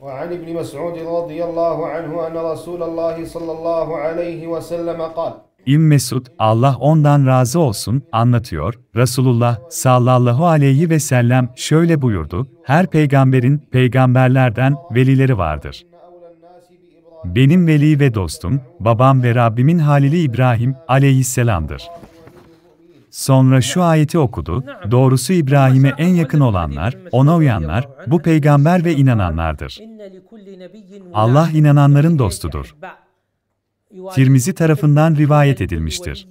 وعن ابن مسعود رضي الله عنه أن رسول الله صلى الله عليه وسلم قال İbn Mesud, Allah ondan razı olsun, anlatıyor, Resulullah sallallahu aleyhi ve sellem şöyle buyurdu, her peygamberin, peygamberlerden, velileri vardır. إن أولى الناس بإبراهيم Benim veli ve dostum, babam ve Rabbimin Halili İbrahim aleyhisselamdır. Sonra şu ayeti okudu, doğrusu İbrahim'e en yakın olanlar, ona uyanlar, bu peygamber ve inananlardır. Allah inananların dostudur. Tirmizi tarafından rivayet edilmiştir.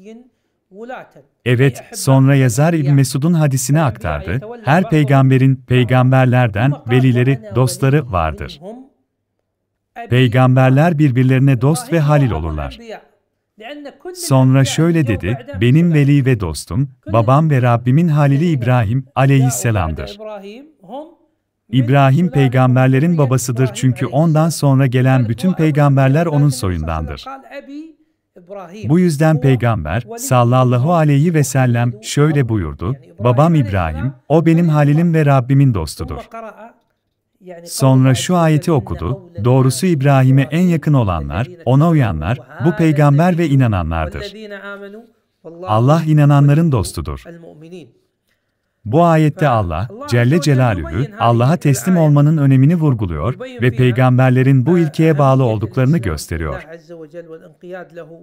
Evet, sonra yazar İbn Mesud'un hadisini aktardı. Her peygamberin, peygamberlerden, velileri, dostları vardır. Peygamberler birbirlerine dost ve halil olurlar. Sonra şöyle dedi, benim veli ve dostum, babam ve Rabbimin halili İbrahim aleyhisselamdır. İbrahim peygamberlerin babasıdır çünkü ondan sonra gelen bütün peygamberler onun soyundandır. Bu yüzden peygamber sallallahu aleyhi ve sellem şöyle buyurdu, babam İbrahim, o benim halilim ve Rabbimin dostudur. Sonra şu ayeti okudu, doğrusu İbrahim'e en yakın olanlar, ona uyanlar, bu peygamber ve inananlardır. Allah inananların dostudur. Bu ayette Allah, Celle Celaluhu, Allah'a teslim olmanın önemini vurguluyor ve peygamberlerin bu ilkeye bağlı olduklarını gösteriyor.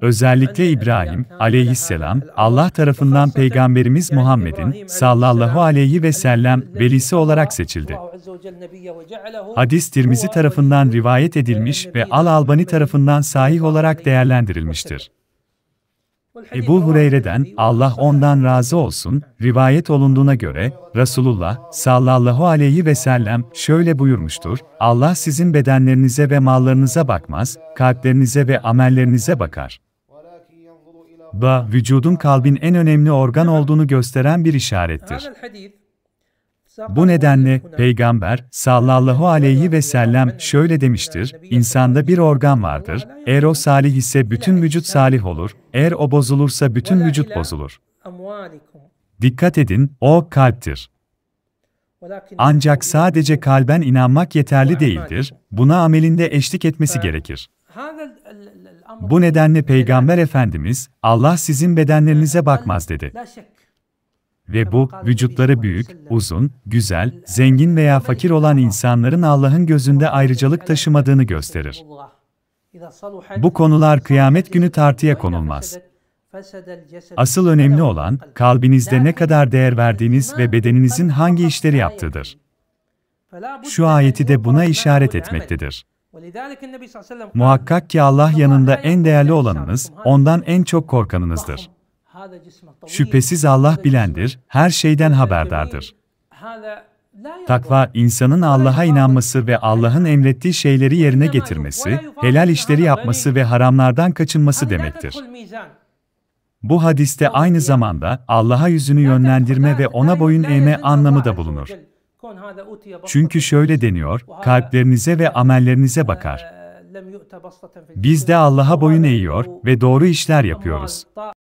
Özellikle İbrahim, aleyhisselam, Allah tarafından Peygamberimiz Muhammed'in, sallallahu aleyhi ve sellem, velisi olarak seçildi. Hadis Tirmizi tarafından rivayet edilmiş ve Al-Albani tarafından sahih olarak değerlendirilmiştir. Ebu Hureyre'den, Allah ondan razı olsun, rivayet olunduğuna göre, Resulullah sallallahu aleyhi ve sellem şöyle buyurmuştur, Allah sizin bedenlerinize ve mallarınıza bakmaz, kalplerinize ve amellerinize bakar. Da, vücudun kalbin en önemli organ olduğunu gösteren bir işarettir. Bu nedenle Peygamber sallallahu aleyhi ve sellem şöyle demiştir, insanda bir organ vardır, eğer o salih ise bütün vücut salih olur, eğer o bozulursa bütün vücut bozulur. Dikkat edin, o kalptir. Ancak sadece kalben inanmak yeterli değildir, buna amelinde eşlik etmesi gerekir. Bu nedenle Peygamber Efendimiz, Allah sizin bedenlerinize bakmaz dedi. Ve bu, vücutları büyük, uzun, güzel, zengin veya fakir olan insanların Allah'ın gözünde ayrıcalık taşımadığını gösterir. Bu konular kıyamet günü tartıya konulmaz. Asıl önemli olan, kalbinizde ne kadar değer verdiğiniz ve bedeninizin hangi işleri yaptığıdır. Şu ayeti de buna işaret etmektedir. Muhakkak ki Allah yanında en değerli olanınız, ondan en çok korkanınızdır. Şüphesiz Allah bilendir, her şeyden haberdardır. Takva, insanın Allah'a inanması ve Allah'ın emrettiği şeyleri yerine getirmesi, helal işleri yapması ve haramlardan kaçınması demektir. Bu hadiste aynı zamanda Allah'a yüzünü yönlendirme ve ona boyun eğme anlamı da bulunur. Çünkü şöyle deniyor, kalplerinize ve amellerinize bakar. Biz de Allah'a boyun eğiyor ve doğru işler yapıyoruz.